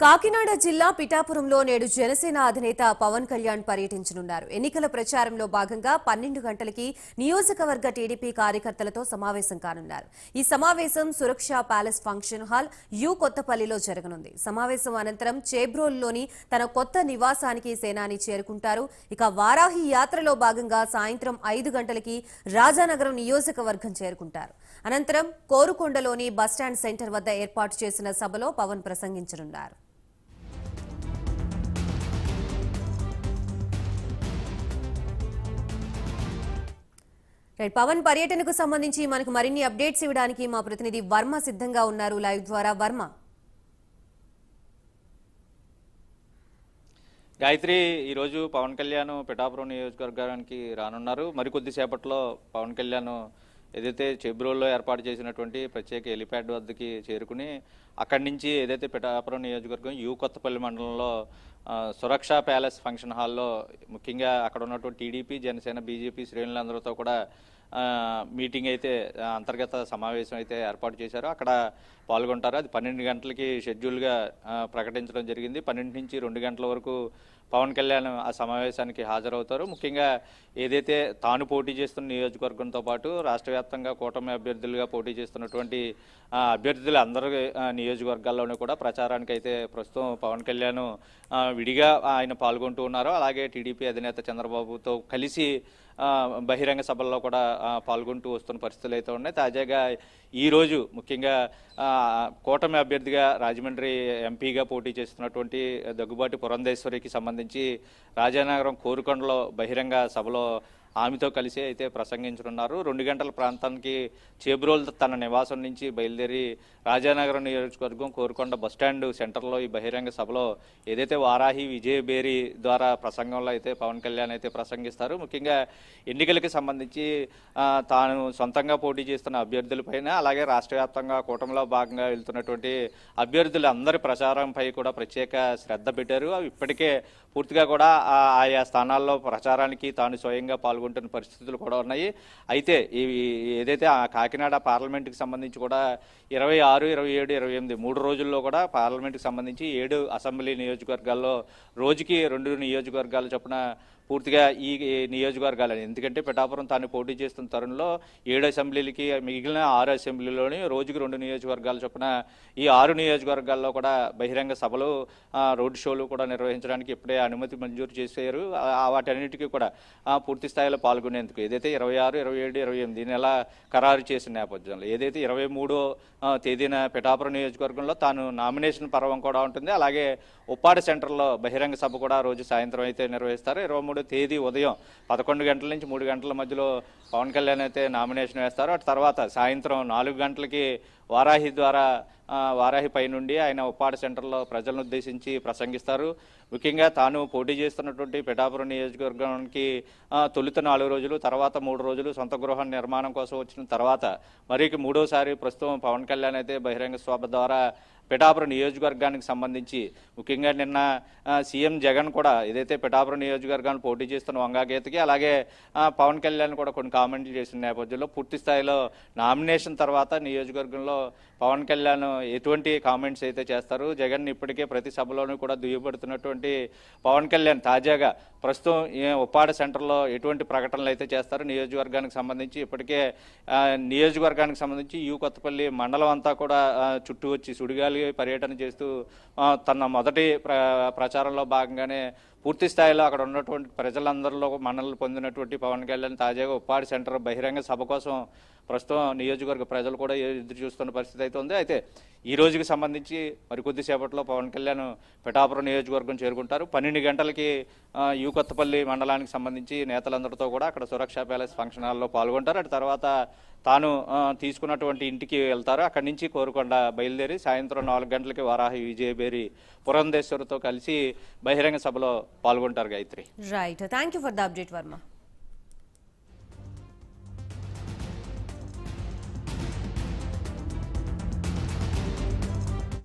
కాకినాడ జిల్లా పిఠాపురంలో నేడు జనసేన అధినేత పవన్ కళ్యాణ్ పర్యటించనున్నారు. ఎన్నికల ప్రచారంలో భాగంగా పన్నెండు గంటలకి నియోజకవర్గ టీడీపీ కార్యకర్తలతో సమావేశం కానున్నారు. ఈ సమావేశం Suraksha palace function hall U కొత్తపల్లిలో జరగనుంది. సమావేశం అనంతరం చేబ్రోల్లోని తన కొత్త నివాసానికి సేనాని చేరుకుంటారు. ఇక వారాహి యాత్రలో భాగంగా సాయంత్రం ఐదు గంటలకి రాజానగరం నియోజకవర్గం చేరుకుంటారు. అనంతరం కోరుకొండలోని బస్టాండ్ సెంటర్ వద్ద ఏర్పాటు చేసిన సభలో పవన్ ప్రసంగించనున్నారు. రైట్ పవన్ పర్యటనకు సంబంధించి మనకు మరిన్ని అప్డేట్స్ ఇవ్వడానికి మా ప్రతినిధి వర్మ సిద్ధంగా ఉన్నారు లైవ్ ద్వారా. వర్మ. గాయత్రి ఈరోజు పవన్ కళ్యాణ్ పిఠాపురం నియోజకవర్గానికి రానున్నారు. మరికొద్ది సేపట్లో పవన్ కళ్యాణ్ ఏదైతే చెబ్రోల్లో ఏర్పాటు చేసినటువంటి ప్రత్యేక హెలిప్యాడ్ వద్దకి చేరుకుని అక్కడి నుంచి ఏదైతే పిఠాపురం నియోజకవర్గం యూ కొత్తపల్లి మండలంలో సురక్ష ప్యాలెస్ ఫంక్షన్ హాల్లో ముఖ్యంగా అక్కడ ఉన్నటువంటి టీడీపీ జనసేన బీజేపీ శ్రేణులందరితో కూడా మీటింగ్ అయితే అంతర్గత సమావేశం అయితే ఏర్పాటు చేశారు. అక్కడ పాల్గొంటారు. అది పన్నెండు గంటలకి షెడ్యూల్గా ప్రకటించడం జరిగింది. పన్నెండు నుంచి రెండు గంటల వరకు పవన్ కళ్యాణ్ ఆ సమావేశానికి హాజరవుతారు. ముఖ్యంగా ఏదైతే తాను పోటీ చేస్తున్న నియోజకవర్గంతో పాటు రాష్ట్ర వ్యాప్తంగా కూటమి అభ్యర్థులుగా పోటీ చేస్తున్నటువంటి అభ్యర్థులు అందరి నియోజకవర్గాల్లోనూ కూడా ప్రచారానికి అయితే ప్రస్తుతం పవన్ కళ్యాణ్ విడిగా ఆయన పాల్గొంటూ ఉన్నారు. అలాగే టీడీపీ అధినేత చంద్రబాబుతో కలిసి బహిరంగ సభల్లో కూడా పాల్గొంటూ వస్తున్న పరిస్థితులు అయితే ఉన్నాయి. తాజాగా ఈ రోజు ముఖ్యంగా కూటమి అభ్యర్థిగా రాజమండ్రి ఎంపీగా పోటీ చేస్తున్నటువంటి దగ్గుబాటి పురంధేశ్వరికి సంబంధించి రాజానగరం కోరుకొండలో బహిరంగ సభలో ఆమెతో కలిసి అయితే ప్రసంగించనున్నారు. రెండు గంటల ప్రాంతానికి చేబ్రోల్ తన నివాసం నుంచి బయలుదేరి రాజానగరం నియోజకవర్గం కోరుకొండ బస్టాండ్ సెంటర్లో ఈ బహిరంగ సభలో ఏదైతే వారాహి విజయబేరి ద్వారా ప్రసంగంలో అయితే పవన్ కళ్యాణ్ అయితే ప్రసంగిస్తారు. ముఖ్యంగా ఎన్నికలకి సంబంధించి తాను సొంతంగా పోటీ చేస్తున్న అభ్యర్థులపైన అలాగే రాష్ట్ర వ్యాప్తంగా కూటమిలో భాగంగా వెళ్తున్నటువంటి అభ్యర్థులు అందరి ప్రచారంపై కూడా ప్రత్యేక శ్రద్ధ పెట్టారు. అవి ఇప్పటికే పూర్తిగా కూడా ఆయా స్థానాల్లో ప్రచారానికి తాను స్వయంగా పాల్గొంటున్న పరిస్థితులు కూడా ఉన్నాయి. అయితే ఇవి ఏదైతే ఆ కాకినాడ పార్లమెంట్కి సంబంధించి కూడా ఇరవై ఆరు ఇరవై ఏడు ఇరవై ఎనిమిది మూడు రోజుల్లో కూడా పార్లమెంట్కి సంబంధించి ఏడు అసెంబ్లీ నియోజకవర్గాల్లో రోజుకి రెండు నియోజకవర్గాలు చొప్పున పూర్తిగా ఈ నియోజకవర్గాలని. ఎందుకంటే పిఠాపురం తాను పోటీ చేస్తున్న తరుణంలో ఏడు అసెంబ్లీలకి మిగిలిన ఆరు అసెంబ్లీలోని రోజుకి రెండు నియోజకవర్గాల చొప్పున ఈ ఆరు నియోజకవర్గాల్లో కూడా బహిరంగ సభలు రోడ్డు రోడ్ షోలు కూడా నిర్వహించడానికి ఇప్పుడే అనుమతి మంజూరు చేశారు. వాటన్నిటికీ కూడా పూర్తి స్థాయి స్థాయిలో పాల్గొనేందుకు ఏదైతే ఇరవై ఆరు ఇరవై ఏడు ఇరవై ఎనిమిది ఈ నెల ఖరారు చేసిన నేపథ్యంలో ఏదైతే ఇరవై మూడో తేదీన పిఠాపురం నియోజకవర్గంలో తాను నామినేషన్ పర్వం కూడా ఉంటుంది. అలాగే ఉప్పాడ సెంటర్లో బహిరంగ సభ కూడా రోజు సాయంత్రం అయితే నిర్వహిస్తారు. ఇరవై మూడో తేదీ ఉదయం పదకొండు గంటల నుంచి మూడు గంటల మధ్యలో పవన్ కళ్యాణ్ అయితే నామినేషన్ వేస్తారు. అటు తర్వాత సాయంత్రం నాలుగు గంటలకి వారాహి ద్వారా వారాహి పై నుండి ఆయన ఉప్పాడ సెంటర్లో ప్రజలను ఉద్దేశించి ప్రసంగిస్తారు. ముఖ్యంగా తాను పోటీ చేస్తున్నటువంటి పిఠాపురం నియోజకవర్గానికి తొలుత నాలుగు రోజులు తర్వాత మూడు రోజులు సొంత గృహ నిర్మాణం కోసం వచ్చిన తర్వాత మరికి మూడోసారి ప్రస్తుతం పవన్ కళ్యాణ్ అయితే బహిరంగ సభ ద్వారా పిఠాపురం నియోజకవర్గానికి సంబంధించి. ముఖ్యంగా నిన్న సీఎం జగన్ కూడా ఏదైతే పిఠాపురం నియోజకవర్గాన్ని పోటీ చేస్తున్న వంగాగీతకి అలాగే పవన్ కళ్యాణ్ కూడా కొన్ని కామెంట్లు చేసిన నేపథ్యంలో పూర్తి స్థాయిలో నామినేషన్ తర్వాత నియోజకవర్గంలో పవన్ కళ్యాణ్ ఎటువంటి కామెంట్స్ అయితే చేస్తారు. జగన్ ఇప్పటికే ప్రతి సభలోనూ కూడా దుయ్యబడుతున్నటువంటి పవన్ కళ్యాణ్ తాజాగా ప్రస్తుతం ఈ ఉప్పాడ సెంటర్లో ఎటువంటి ప్రకటనలు అయితే చేస్తారు. నియోజకవర్గానికి సంబంధించి ఇప్పటికే నియోజకవర్గానికి సంబంధించి యూ కొత్తపల్లి మండలం అంతా కూడా చుట్టూ వచ్చి సుడిగాలి పర్యటన చేస్తూ తన మొదటి ప్ర ప్రచారంలో భాగంగానే పూర్తి స్థాయిలో అక్కడ ఉన్నటువంటి ప్రజలందరిలో మన్నలు పొందినటువంటి పవన్ కళ్యాణ్ తాజాగా ఉప్పాడి సెంటర్ బహిరంగ సభ కోసం ప్రస్తుతం నియోజకవర్గ ప్రజలు కూడా ఎదురు చూస్తున్న పరిస్థితి అయితే ఉంది. అయితే ఈ రోజుకి సంబంధించి మరి కొద్దిసేపట్లో పవన్ కళ్యాణ్ పిఠాపురం నియోజకవర్గం చేరుకుంటారు. పన్నెండు గంటలకి యూ కొత్తపల్లి మండలానికి సంబంధించి నేతలందరితో కూడా అక్కడ సురక్షా ప్యాలెస్ ఫంక్షన్ హాల్లో పాల్గొంటారు. అటు తర్వాత తాను తీసుకున్నటువంటి ఇంటికి వెళ్తారు. అక్కడి నుంచి కోరుకొండ బయలుదేరి సాయంత్రం నాలుగు గంటలకి వారాహి విజయబేరి పురంధేశ్వరితో కలిసి బహిరంగ సభలో పాల్గొంటారు Gayatri. Right thank you for the update Varma